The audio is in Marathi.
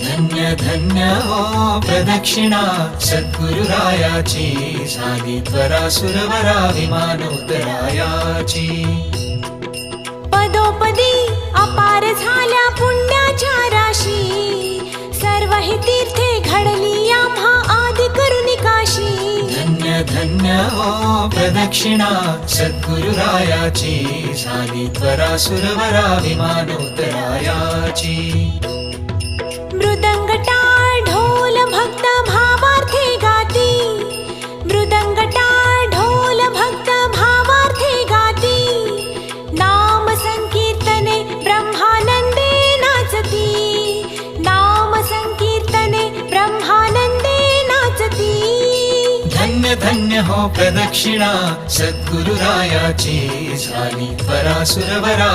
धन्य धन्य हो प्रदक्षिणा. सद्गुरुरायाची झाली त्वरा सुरवरा विमानोत्तरायाची. पदोपदी अपार झाल्या पुण्याच्या राशी. सर्व ही तीर्थे घडली आम्हा आदि करुणी काशी धन्य धन्य हो प्रदक्षिणा. सद्गुरुरायाची झाली त्वरा सुरवरा विमानोत्तरायाची. मृदङ्गटा टाळ ढोल भक्त भावार्थे गाती। मृदङ्गटा टाळ ढोल भक्त भावार्थे गाती। नाम संकीर्तने ब्रह्मानंदे नाचती। नाम संकीर्तने ब्रह्मानंदे नाचती। धन्य धन्य हो प्रदक्षिणा सद्गुरुरायाची झाली त्वरा सुरवरा